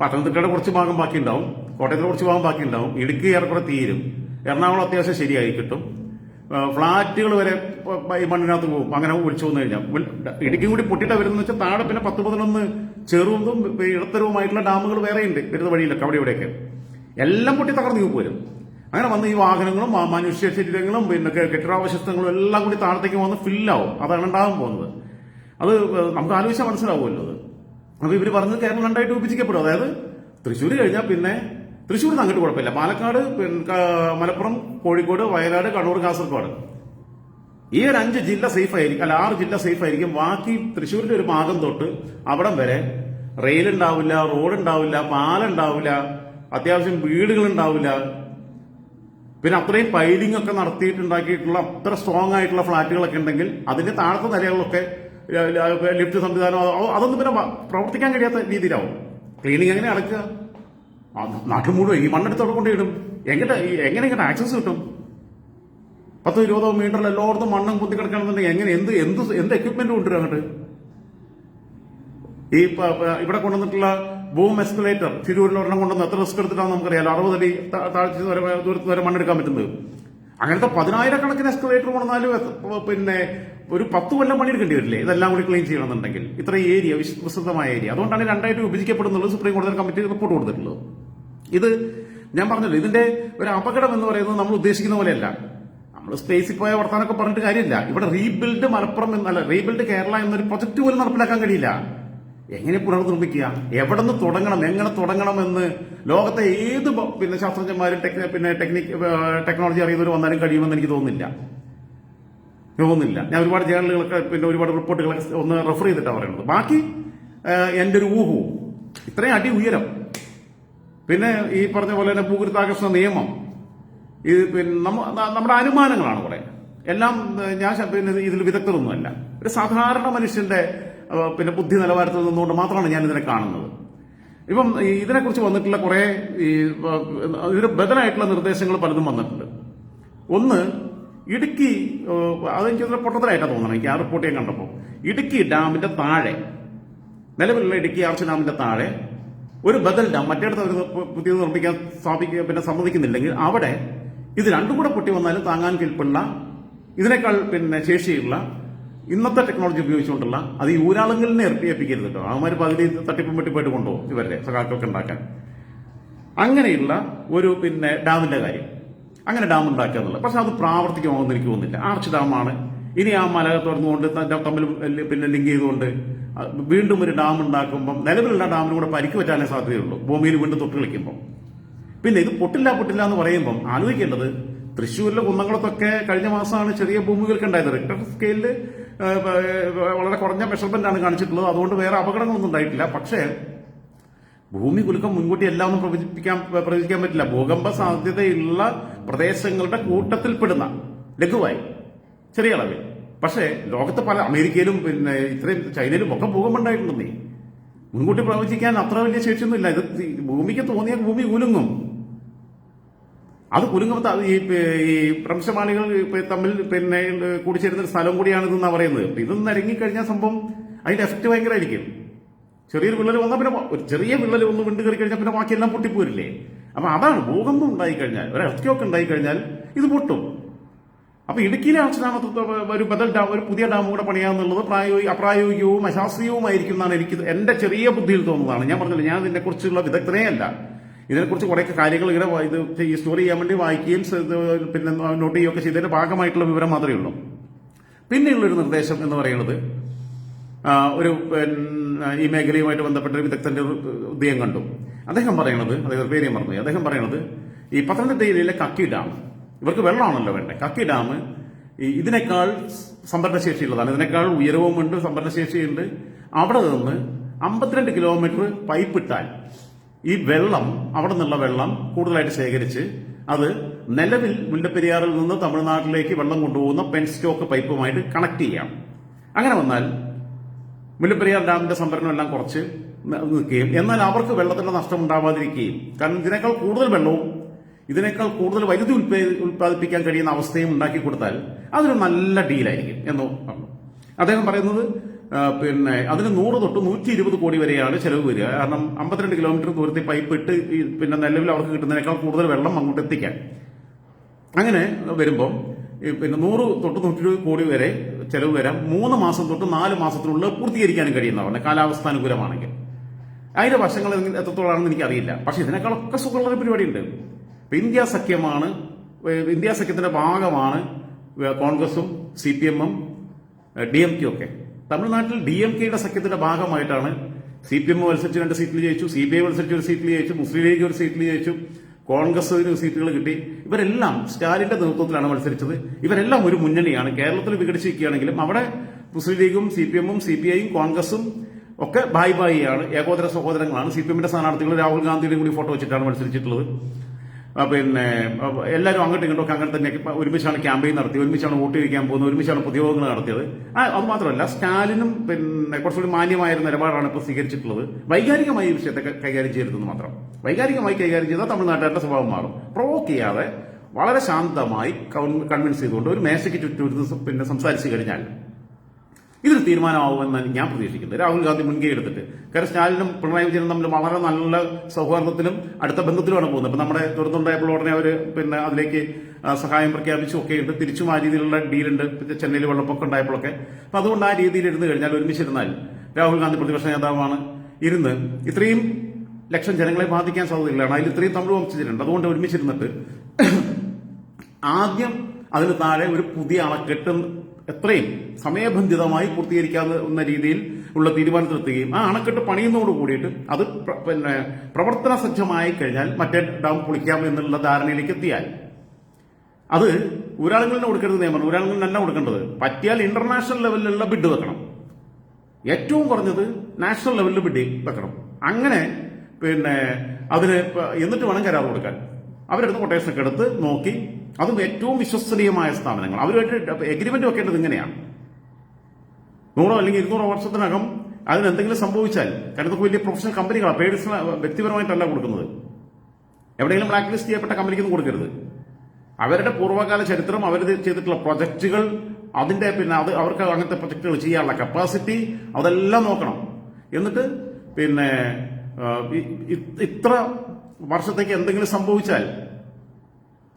പത്തനംതിട്ടയുടെ കുറച്ച് ഭാഗം ബാക്കിയുണ്ടാവും കോട്ടയത്തിന്റെ കുറച്ച് ഭാഗം ബാക്കിയുണ്ടാവും ഇടുക്കി ഏറെക്കുറെ തീരും. എറണാകുളം അത്യാവശ്യം ശരിയായി കിട്ടും. ഫ്ളാറ്റുകൾ വരെ ഈ മണ്ണിനകത്ത് പോകും. അങ്ങനെ ഒഴിച്ചു വന്നു കഴിഞ്ഞാൽ. ഇടുക്കി കൂടി പൊട്ടിട്ട വരുന്നത് വെച്ചാൽ താഴെ പിന്നെ പത്ത് പതിനൊന്ന് ചെറുതും ഇടത്തരവുമായിട്ടുള്ള ഡാമുകൾ വേറെയുണ്ട് വരുന്ന വഴിയിലൊക്കെ അവിടെ ഇവിടെയൊക്കെ. എല്ലാം പൊട്ടി തകർന്നു പോരും. അങ്ങനെ വന്ന് ഈ വാഹനങ്ങളും മനുഷ്യ ശരീരങ്ങളും പിന്നെ കെട്ടിടാവശിഷ്ടങ്ങളും എല്ലാം കൂടി താഴത്തേക്ക് വന്ന് ഫില്ലാവും. അതാണ് ഉണ്ടാകാൻ പോകുന്നത്. അത് നമുക്ക് ആലോചിച്ചാൽ മനസ്സിലാവുമല്ലോ അത്. അപ്പൊ ഇവർ പറഞ്ഞത് കേരളം രണ്ടായിട്ട് വിഭജിക്കപ്പെടും അതായത് തൃശ്ശൂർ കഴിഞ്ഞാൽ പിന്നെ തൃശ്ശൂരിന് അങ്ങോട്ട് കുഴപ്പമില്ല. പാലക്കാട് മലപ്പുറം കോഴിക്കോട് വയനാട് കണ്ണൂർ കാസർഗോഡ്. ഈ ഒരു അഞ്ച് ജില്ല സേഫ് ആയിരിക്കും. അല്ല ആറ് ജില്ല സേഫ് ആയിരിക്കും. ബാക്കി തൃശ്ശൂരിന്റെ ഒരു ഭാഗം തൊട്ട് അവിടം വരെ റെയിൽ ഉണ്ടാവില്ല റോഡ് ഉണ്ടാവില്ല പാലം ഉണ്ടാവില്ല അത്യാവശ്യം വീടുകൾ ഉണ്ടാവില്ല. പിന്നെ അത്രയും പൈലിംഗ് ഒക്കെ നടത്തിയിട്ടുണ്ടാക്കിയിട്ടുള്ള അത്ര സ്ട്രോങ് ആയിട്ടുള്ള ഫ്ളാറ്റുകളൊക്കെ ഉണ്ടെങ്കിൽ അതിന്റെ താഴത്തെ നിലകളിലൊക്കെ ലിഫ്റ്റ് സംവിധാനം അതൊന്നും പിന്നെ പ്രവർത്തിക്കാൻ കഴിയാത്ത രീതിയിലാവും. ക്ലീനിങ് എങ്ങനെ അടക്കുക? നാട്ടിൽ മുഴുവൻ ഈ മണ്ണെടുത്തോടെ കൊണ്ടിടും എങ്ങനെ എങ്ങനെ ഇങ്ങനെ ആക്സസ് കിട്ടും? പത്തോ ഇരുപതോ മീറ്ററിൽ എല്ലായിടത്തും മണ്ണും കുത്തി കിടക്കണമെന്നുണ്ടെങ്കിൽ എങ്ങനെ എന്ത് എന്ത് എന്ത് എക്യുപ്മെന്റ് കൊണ്ടുവരും അങ്ങോട്ട്? ഈ ഇവിടെ കൊണ്ടുവന്നിട്ടുള്ള ബൂം എസ്കലേറ്റർ തിരൂരിൽ ഒരെണ്ണം കൊണ്ടുവന്ന് എത്ര റിസ്ക് എടുത്തിട്ടാണ് നമുക്കറിയാലോ. അറുപത് അടി താഴ്ച വരെ ദൂരത്ത് വരെ മണ്ണെടുക്കാൻ പറ്റുന്നത്. അങ്ങനത്തെ പതിനായിരക്കണക്കിന് എസ്കലേറ്റർ കൊണ്ടുവന്നാലും പിന്നെ ഒരു പത്ത് കൊല്ലം പണിയെടുക്കേണ്ടി വരില്ലേ? ഇതെല്ലാം കൂടി ക്ലീൻ ചെയ്യണമെന്നുണ്ടെങ്കിൽ. ഇത്ര ഏരിയ വിസ്തൃതമായ ഏരിയ അതുകൊണ്ടാണ് രണ്ടായിട്ട് വിഭജിക്കപ്പെടുന്നുള്ളത് സുപ്രീം കോടതി കമ്മിറ്റി റിപ്പോർട്ട് കൊടുത്തിട്ടുള്ളത്. ഇത് ഞാൻ പറഞ്ഞല്ലോ ഇതിന്റെ ഒരു അപകടം എന്ന് പറയുന്നത് നമ്മൾ ഉദ്ദേശിക്കുന്ന പോലെയല്ല. നമ്മൾ സ്പേസിൽ പോയ വർത്താനൊക്കെ പറഞ്ഞിട്ട് കാര്യമില്ല. ഇവിടെ റീബിൽഡ് മലപ്പുറം എന്നല്ല റീബിൽഡ് കേരള എന്നൊരു പ്രൊജക്ട് പോലും നടപ്പിലാക്കാൻ കഴിയില്ല. എങ്ങനെ പുനർനിർമ്മിക്കുക? എവിടെ നിന്ന് തുടങ്ങണം? എങ്ങനെ തുടങ്ങണമെന്ന് ലോകത്തെ ഏത് പിന്നെ ശാസ്ത്രജ്ഞന്മാരും ടെക് പിന്നെ ടെക്നിക് ടെക്നോളജി അറിയുന്നവർ വന്നാലും കഴിയുമെന്ന് എനിക്ക് തോന്നുന്നില്ല. തോന്നുന്നില്ല. ഞാൻ ഒരുപാട് ജേണലുകളൊക്കെ പിന്നെ ഒരുപാട് റിപ്പോർട്ടുകളൊക്കെ ഒന്ന് റെഫർ ചെയ്തിട്ടാണ് പറയുന്നത്. ബാക്കി എന്റെ ഒരു ഊഹവും. ഇത്രയും അടി ഉയരം. പിന്നെ ഈ പറഞ്ഞ പോലെ തന്നെ ഭൂഗുരുത്താകർഷണ നിയമം. ഇത് പിന്നെ നമ്മുടെ അനുമാനങ്ങളാണ് കുറെ എല്ലാം ഞാൻ പിന്നെ ഇതിൽ വിദഗ്ധരൊന്നുമല്ല. ഒരു സാധാരണ മനുഷ്യന്റെ പിന്നെ ബുദ്ധി നിലവാരത്തിൽ നിന്നുകൊണ്ട് മാത്രമാണ് ഞാൻ ഇതിനെ കാണുന്നത്. ഇപ്പം ഇതിനെക്കുറിച്ച് വന്നിട്ടുള്ള കുറെ ഈ ഇതിന് ബദലായിട്ടുള്ള നിർദ്ദേശങ്ങൾ പലതും വന്നിട്ടുണ്ട്. ഒന്ന് ഇടുക്കി അതെനിക്ക് ഇതിന് പൊട്ടത്തരായിട്ടാണ് തോന്നണം. എനിക്ക് ആ റിപ്പോർട്ട് ഞാൻ കണ്ടപ്പോൾ ഇടുക്കി ഡാമിന്റെ താഴെ നിലവിലുള്ള ഇടുക്കി ആർച്ച് ഡാമിന്റെ താഴെ ഒരു ബദൽ മറ്റേടത്ത് അവർ പുതിയത് നിർമ്മിക്കാൻ സ്ഥാപിക്കുക പിന്നെ സമ്മതിക്കുന്നില്ലെങ്കിൽ അവിടെ ഇത് രണ്ടും കൂടെ പൊട്ടി വന്നാലും താങ്ങാൻ കിൽപ്പുള്ള ഇതിനേക്കാൾ പിന്നെ ശേഷിയുള്ള ഇന്നത്തെ ടെക്നോളജി ഉപയോഗിച്ചുകൊണ്ടുള്ള അത് ഈ ഊരാളുങ്ങളിനെ ഇരട്ടിയേപ്പിക്കരുത് കേട്ടോ. അവന്മാർ പകുതി തട്ടിപ്പും വെട്ടിപ്പോയിട്ട് കൊണ്ടുപോകും ഇവരുടെ സഖാക്കളൊക്കെ ഉണ്ടാക്കാൻ. അങ്ങനെയുള്ള ഒരു പിന്നെ ഡാമിന്റെ കാര്യം. അങ്ങനെ ഡാം ഉണ്ടാക്കുക എന്നുള്ളത്. പക്ഷെ അത് പ്രാവർത്തികമാകുമെന്ന് എനിക്ക് തോന്നുന്നില്ല. ആർച്ച് ഡാമാണ്. ഇനി ആ മല തുറന്നുകൊണ്ട് തമ്മിൽ പിന്നെ ലിങ്ക് ചെയ്തുകൊണ്ട് വീണ്ടും ഒരു ഡാം ഉണ്ടാക്കുമ്പം നിലവിലുള്ള ഡാമിന് കൂടെ പരിക്ക് പറ്റാനേ സാധ്യതയുള്ളൂ. ഭൂമിയിൽ വീണ്ടും തൊട്ട് കളിക്കുമ്പം. പിന്നെ ഇത് പൊട്ടില്ല പൊട്ടില്ല എന്ന് പറയുമ്പം ആലോചിക്കേണ്ടത് തൃശ്ശൂരിലെ കുന്നംകുളത്തൊക്കെ കഴിഞ്ഞ മാസമാണ് ചെറിയ ഭൂമികൾക്ക് ഉണ്ടായത്. റിക്ടർ സ്കെയിലിൽ വളരെ കുറഞ്ഞ മെഷർമെന്റ് ആണ് കാണിച്ചിട്ടുള്ളത്. അതുകൊണ്ട് വേറെ അപകടങ്ങളൊന്നും ഉണ്ടായിട്ടില്ല. പക്ഷേ ഭൂമി കുലുക്കം മുൻകൂട്ടി എല്ലാം ഒന്നും പ്രവചിപ്പിക്കാൻ പ്രവചിക്കാൻ പറ്റില്ല. ഭൂകമ്പ സാധ്യതയുള്ള പ്രദേശങ്ങളുടെ കൂട്ടത്തിൽപ്പെടുന്ന ലഘുവായി ചെറിയ അളവിൽ. പക്ഷേ ലോകത്ത് പല അമേരിക്കയിലും പിന്നെ ഇത്രയും ചൈനയിലും ഒക്കെ ഭൂകമ്പം ഉണ്ടായിട്ടുണ്ടെന്നേ മുൻകൂട്ടി പ്രവചിക്കാൻ അത്ര വലിയ ശേഷിയൊന്നുമില്ല. ഇത് ഭൂമിക്ക് തോന്നിയ ഭൂമി കുലുങ്ങും അത് കുലുങ്ങുമ്പോൾ ഈ ഈ ഭ്രംശമാണികൾ തമ്മിൽ പിന്നെ കൂടിച്ചേരുന്ന ഒരു സ്ഥലം കൂടിയാണിതെന്നാണ് പറയുന്നത്. ഇതൊന്ന് ഇറങ്ങിക്കഴിഞ്ഞാൽ സംഭവം അതിന്റെ എഫക്റ്റ് ഭയങ്കരമായിരിക്കും ചെറിയൊരു വിള്ളൽ വന്നാൽ പിന്നെ ഒരു ചെറിയ വിള്ളൽ ഒന്ന് വിണ്ടു കയറി കഴിഞ്ഞാൽ പിന്നെ ബാക്കിയെല്ലാം പൊട്ടിപ്പോരില്ലേ? അപ്പൊ അതാണ് ഭൂകമ്പം ഉണ്ടായിക്കഴിഞ്ഞാൽ ഒരു എർത്തിയൊക്കെ ഉണ്ടായി കഴിഞ്ഞാൽ ഇത് പൊട്ടും. അപ്പൊ ഇടുക്കിയിലെ അക്ഷരാമത്വത്തെ ഒരു ബദൽ ഡാം ഒരു പുതിയ ഡാം കൂടെ പണിയാന്നുള്ളത് പ്രായോഗിക അപ്രായോഗികവും അശാസ്ത്രീയവുമായിരിക്കും എന്നാണ് എനിക്ക് എന്റെ ചെറിയ ബുദ്ധിയിൽ തോന്നുന്നതാണ്. ഞാൻ പറഞ്ഞില്ല ഞാൻ ഇതിനെക്കുറിച്ചുള്ള വിദഗ്ധനേ അല്ല ഇതിനെക്കുറിച്ച് കുറേ കാര്യങ്ങൾ ഇങ്ങനെ ഇത് ഈ സ്റ്റോറി ചെയ്യാൻ വേണ്ടി വായിക്കുകയും പിന്നെ നോട്ട് ചെയ്യുകയൊക്കെ ചെയ്തതിന്റെ ഭാഗമായിട്ടുള്ള വിവരം മാത്രമേ ഉള്ളൂ. പിന്നെയുള്ളൊരു നിർദ്ദേശം എന്ന് പറയുന്നത് ഒരു ഈ മേഖലയുമായിട്ട് ബന്ധപ്പെട്ട ഒരു വിദഗ്ധന്റെ ഉദയം കണ്ടു. അദ്ദേഹം പറയണത് അദ്ദേഹം പേര് ഞാൻ പറഞ്ഞു അദ്ദേഹം പറയണത് ഈ പത്തനംതിട്ട ജില്ലയിലെ കക്കി ഡാം ഇവർക്ക് വെള്ളമാണല്ലോ വേണ്ടത് കക്കി ഡാം ഇതിനേക്കാൾ സംഭരണശേഷിയുള്ളതാണ് ഇതിനേക്കാൾ ഉയരവുമുണ്ട് സംഭരണശേഷിയുണ്ട് അവിടെ നിന്ന് അമ്പത്തിരണ്ട് കിലോമീറ്റർ പൈപ്പ് ഇട്ടാൽ ഈ വെള്ളം അവിടെ നിന്നുള്ള വെള്ളം കൂടുതലായിട്ട് ശേഖരിച്ച് അത് നിലവിൽ മുല്ലപ്പെരിയാറിൽ നിന്ന് തമിഴ്നാട്ടിലേക്ക് വെള്ളം കൊണ്ടുപോകുന്ന പെൻ സ്റ്റോക്ക് പൈപ്പുമായിട്ട് കണക്ട് ചെയ്യാം. അങ്ങനെ വന്നാൽ മുല്ലപ്പെരിയാർ ഡാമിന്റെ സംഭരണം എല്ലാം കുറച്ച് നിൽക്കുകയും എന്നാൽ അവർക്ക് വെള്ളത്തിന്റെ നഷ്ടം ഉണ്ടാവാതിരിക്കുകയും കാരണം ഇതിനേക്കാൾ കൂടുതൽ വെള്ളവും ഇതിനേക്കാൾ കൂടുതൽ വൈദ്യുതി ഉൽപ്പാദിപ്പിക്കാൻ കഴിയുന്ന അവസ്ഥയും ഉണ്ടാക്കി കൊടുത്താൽ അതൊരു നല്ല ഡീലായിരിക്കും എന്ന് പറഞ്ഞു. അദ്ദേഹം പറയുന്നത് പിന്നെ അതിന് നൂറ് തൊട്ട് നൂറ്റി ഇരുപത് കോടി വരെയാണ് ചെലവ് വരിക. കാരണം അമ്പത്തിരണ്ട് കിലോമീറ്റർ ദൂരത്തിൽ പൈപ്പ് ഇട്ട് പിന്നെ നിലവിൽ അവർക്ക് കിട്ടുന്നതിനേക്കാൾ കൂടുതൽ വെള്ളം അങ്ങോട്ട് എത്തിക്കാൻ. അങ്ങനെ വരുമ്പോൾ പിന്നെ നൂറ് തൊട്ട് നൂറ്റി ഇരുപത് കോടി വരെ ചെലവ് വരാം. മൂന്ന് മാസം തൊട്ട് നാല് മാസത്തിനുള്ളിൽ പൂർത്തീകരിക്കാനും കഴിയുന്നതാണ് കാലാവസ്ഥാനുകൂലമാണെങ്കിൽ. അതിന്റെ വശങ്ങൾ എത്രത്തോളാണെന്ന് എനിക്കറിയില്ല. പക്ഷെ ഇതിനേക്കാളൊക്കെ സുഖമുള്ള പരിപാടിയുണ്ട്. ഇപ്പൊ ഇന്ത്യ സഖ്യമാണ് ഇന്ത്യ സഖ്യത്തിന്റെ ഭാഗമാണ് കോൺഗ്രസും സി പി എമ്മും ഡി എം കെ ഒക്കെ. തമിഴ്നാട്ടിൽ ഡി എം കെയുടെ സഖ്യത്തിന്റെ ഭാഗമായിട്ടാണ് സി പി എം മത്സരിച്ച് രണ്ട് സീറ്റിൽ ജയിച്ചു സി പി ഐ മത്സരിച്ച് ഒരു സീറ്റിൽ ജയിച്ചു മുസ്ലിം ലീഗ് ഒരു സീറ്റിൽ ജയിച്ചു കോൺഗ്രസ് ഒരു സീറ്റുകൾ കിട്ടി. ഇവരെല്ലാം സ്റ്റാലിന്റെ നേതൃത്വത്തിലാണ് മത്സരിച്ചത്. ഇവരെല്ലാം ഒരു മുന്നണിയാണ്. കേരളത്തിൽ വിഘടിച്ചിരിക്കുകയാണെങ്കിലും അവിടെ മുസ്ലിം ലീഗും സി പി എമ്മും സി പി ഐയും കോൺഗ്രസും ഒക്കെ ബായ് ബായിയാണ് ഏകോദര സഹോദരങ്ങളാണ്. സി പി എമ്മിന്റെ സ്ഥാനാർത്ഥികൾ രാഹുൽ ഗാന്ധിയുടെയും കൂടി ഫോട്ടോ വെച്ചിട്ടാണ് മത്സരിച്ചിട്ടുള്ളത്. പിന്നെ എല്ലാവരും അങ്ങോട്ട് ഇങ്ങോട്ടും അങ്ങനെ തന്നെ ഒരുമിച്ചാണ് ക്യാമ്പയിൻ നടത്തി ഒരുമിച്ചാണ് വോട്ട് ചോദിക്കാൻ പോകുന്നത് ഒരുമിച്ചാണ് പൊതുയോഗങ്ങൾ നടത്തിയത്. അത് മാത്രമല്ല സ്റ്റാലിനും പിന്നെ കുറച്ചുകൂടി മാന്യമായ നിലപാടാണ് ഇപ്പോൾ സ്വീകരിച്ചിട്ടുള്ളത്. വൈകാരികമായി ഈ വിഷയത്തെ കൈകാര്യം ചെയ്യരുതെന്ന് മാത്രം. വൈകാരികമായി കൈകാര്യം ചെയ്താൽ തമിഴ്നാട്ടുകാരുടെ സ്വഭാവം മാറും. പ്രൊവോക്ക് ചെയ്യാതെ വളരെ ശാന്തമായി കൺവിൻസ് ചെയ്തുകൊണ്ട് ഒരു മേശയ്ക്ക് ചുറ്റും പിന്നെ സംസാരിച്ചു കഴിഞ്ഞാൽ ഇതൊരു തീരുമാനമാവുമെന്നാണ് ഞാൻ പ്രതീക്ഷിക്കുന്നത്. രാഹുൽ ഗാന്ധി മുൻകൈ എടുത്തിട്ട്. കാരണം സ്റ്റാലിനും പിണറായി വിജയനും തമ്മിൽ വളരെ നല്ല സൗഹാർദ്ദത്തിലും അടുത്ത ബന്ധത്തിലുമാണ് പോകുന്നത്. അപ്പം നമ്മുടെ തുറന്നുണ്ടായപ്പോൾ ഉടനെ അവർ പിന്നെ അതിലേക്ക് സഹായം പ്രഖ്യാപിച്ചു ഒക്കെ ഉണ്ട്. തിരിച്ചും ആ രീതിയിലുള്ള ഡീലുണ്ട്. ചെന്നൈയിൽ വെള്ളപ്പൊക്കം ഉണ്ടായപ്പോഴൊക്കെ. അപ്പൊ അതുകൊണ്ട് ആ രീതിയിൽ ഇരുന്ന് കഴിഞ്ഞാൽ ഒരുമിച്ചിരുന്നാൽ രാഹുൽ ഗാന്ധി പ്രതിപക്ഷ നേതാവാണ് ഇരുന്ന് ഇത്രയും ലക്ഷം ജനങ്ങളെ ബാധിക്കാൻ സാധ്യതയില്ലാണ് അതിൽ ഇത്രയും തമിഴ് വംശജരുണ്ട്. അതുകൊണ്ട് ഒരുമിച്ചിരുന്നിട്ട് ആദ്യം അതിന് താഴെ ഒരു പുതിയ അണക്കെട്ട് എത്രയും സമയബന്ധിതമായി പൂർത്തീകരിക്കാവുന്ന രീതിയിൽ ഉള്ള തീരുമാനത്തിലെത്തുകയും ആ അണക്കെട്ട് പണിയുന്നതോട് കൂടിയിട്ട് അത് പിന്നെ പ്രവർത്തന സജ്ജമായി കഴിഞ്ഞാൽ മറ്റേ ഡാം പൊളിക്കാം എന്നുള്ള ധാരണയിലേക്ക് എത്തിയാൽ. അത് ഊരാളുകളിന് കൊടുക്കരുത് നിയമം ഊരാളുകളിനല്ല കൊടുക്കേണ്ടത്. പറ്റിയാൽ ഇന്റർനാഷണൽ ലെവലിലുള്ള ബിഡ് വെക്കണം. ഏറ്റവും കുറഞ്ഞത് നാഷണൽ ലെവലിൽ ബിഡ് വെക്കണം. അങ്ങനെ പിന്നെ അതിന് എന്നിട്ട് വേണം കരാർ കൊടുക്കാൻ. അവരെടുത്ത് കൊട്ടേഷനൊക്കെ എടുത്ത് നോക്കി. അതും ഏറ്റവും വിശ്വസനീയമായ സ്ഥാപനങ്ങൾ. അവരുമായിട്ട് എഗ്രിമെന്റ് വെക്കേണ്ടത് ഇങ്ങനെയാണ്. നൂറോ അല്ലെങ്കിൽ ഇരുന്നൂറോ വർഷത്തിനകം അതിന് എന്തെങ്കിലും സംഭവിച്ചാൽ കാരണം വലിയ പ്രൊഫഷണൽ കമ്പനികളാണ് പേഴ്സണൽ വ്യക്തിപരമായിട്ടല്ല കൊടുക്കുന്നത്. എവിടെയെങ്കിലും ബ്ലാക്ക് ലിസ്റ്റ് ചെയ്യപ്പെട്ട കമ്പനിക്കൊന്നും കൊടുക്കരുത്. അവരുടെ പൂർവകാല ചരിത്രം അവർ ചെയ്തിട്ടുള്ള പ്രൊജക്ടുകൾ അതിന്റെ പിന്നെ അത് അവർക്ക് അങ്ങനത്തെ പ്രൊജക്ടുകൾ ചെയ്യാനുള്ള കപ്പാസിറ്റി അതെല്ലാം നോക്കണം. എന്നിട്ട് പിന്നെ ഇത്ര വർഷത്തേക്ക് എന്തെങ്കിലും സംഭവിച്ചാൽ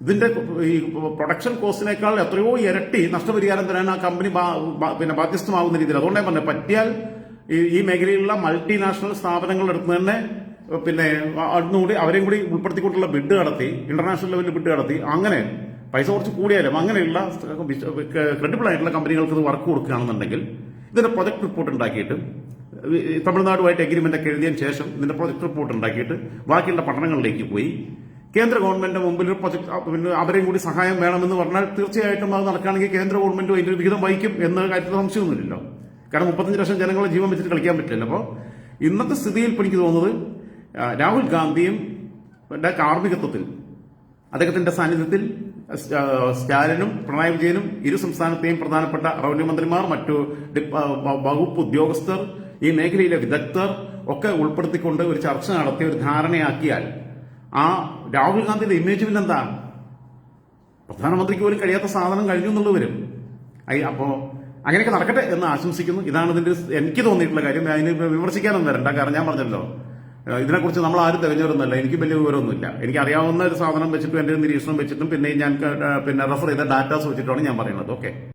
ഇതിന്റെ ഈ പ്രൊഡക്ഷൻ കോസ്റ്റിനേക്കാൾ എത്രയോ ഇരട്ടി നഷ്ടപരിഹാരം തരാൻ ആ കമ്പനി പിന്നെ ബാധ്യസ്ഥമാകുന്ന രീതിയിൽ. അതുകൊണ്ടേ പറഞ്ഞു പറ്റിയാൽ ഈ- മേഖലയിലുള്ള മൾട്ടിനാഷണൽ സ്ഥാപനങ്ങളുടെ അടുത്ത് തന്നെ പിന്നെ അടുന്നുകൂടി അവരെയും കൂടി ഉൾപ്പെടുത്തിക്കൊണ്ടുള്ള ബിഡ് നടത്തി ഇന്റർനാഷണൽ ലെവലിൽ ബിഡ് നടത്തി അങ്ങനെ പൈസ കുറച്ച് കൂടിയാലും അങ്ങനെയുള്ള ക്രെഡിബിൾ ആയിട്ടുള്ള കമ്പനികൾക്ക് ഇത് വർക്ക് കൊടുക്കുകയാണെന്നുണ്ടെങ്കിൽ ഇതിന്റെ പ്രൊജക്ട് റിപ്പോർട്ട് ഉണ്ടാക്കിയിട്ട് തമിഴ്നാടുമായിട്ട് എഗ്രിമെന്റ് ഒക്കെ എഴുതിയതിനു ശേഷം ഇതിന്റെ പ്രൊജക്ട് റിപ്പോർട്ട് ഉണ്ടാക്കിയിട്ട് ബാക്കിയുള്ള പട്ടണങ്ങളിലേക്ക് പോയി. കേന്ദ്ര ഗവൺമെന്റിന്റെ മുമ്പിൽ പ്രൊജക്ട് പിന്നെ അവരെയും കൂടി സഹായം വേണമെന്ന് പറഞ്ഞാൽ തീർച്ചയായിട്ടും അത് നടക്കുകയാണെങ്കിൽ കേന്ദ്ര ഗവൺമെന്റ് അതിന്റെ വിഹിതം വഹിക്കും എന്ന കാര്യത്തിൽ സംശയമൊന്നുമില്ലല്ലോ. കാരണം മുപ്പത്തഞ്ച് ലക്ഷം ജനങ്ങളെ ജീവൻ വെച്ചിട്ട് കളിക്കാൻ പറ്റില്ല അപ്പോൾ ഇന്നത്തെ സ്ഥിതിയിൽ എനിക്ക് തോന്നുന്നത് രാഹുൽ ഗാന്ധിയും കാർമ്മികത്വത്തിൽ അദ്ദേഹത്തിന്റെ സാന്നിധ്യത്തിൽ സ്റ്റാലിനും പിണറായി വിജയനും ഇരു സംസ്ഥാനത്തെയും പ്രധാനപ്പെട്ട റവന്യൂ മന്ത്രിമാർ മറ്റു വകുപ്പ് ഉദ്യോഗസ്ഥർ ഈ മേഖലയിലെ വിദഗ്ധർ ഒക്കെ ഉൾപ്പെടുത്തിക്കൊണ്ട് ഒരു ചർച്ച നടത്തി ഒരു ധാരണയാക്കിയാൽ ആ രാഹുൽ ഗാന്ധിയുടെ ഇമേജ് പിന്നെ എന്താണ്? പ്രധാനമന്ത്രിക്ക് പോലും കഴിയാത്ത സാധനം കഴിഞ്ഞു എന്നുള്ളത് വരും. അപ്പോ അങ്ങനെയൊക്കെ നടക്കട്ടെ എന്ന് ആശംസിക്കുന്നു. ഇതാണ് ഇതിന്റെ എനിക്ക് തോന്നിയിട്ടുള്ള കാര്യം. അതിന് വിമർശിക്കാനൊന്നും വരണ്ട. കാരണം ഞാൻ പറഞ്ഞല്ലോ ഇതിനെക്കുറിച്ച് നമ്മൾ ആരും തെരഞ്ഞെടുന്നല്ല എനിക്ക് വലിയ വിവരമൊന്നുമില്ല. എനിക്ക് അറിയാവുന്ന ഒരു സാധനം വെച്ചിട്ടും എന്റെ നിരീക്ഷണം വെച്ചിട്ടും പിന്നെ ഞാൻ പിന്നെ റെഫർ ചെയ്ത ഡാറ്റാസ് വെച്ചിട്ടാണ് ഞാൻ പറയുന്നത്. ഓക്കെ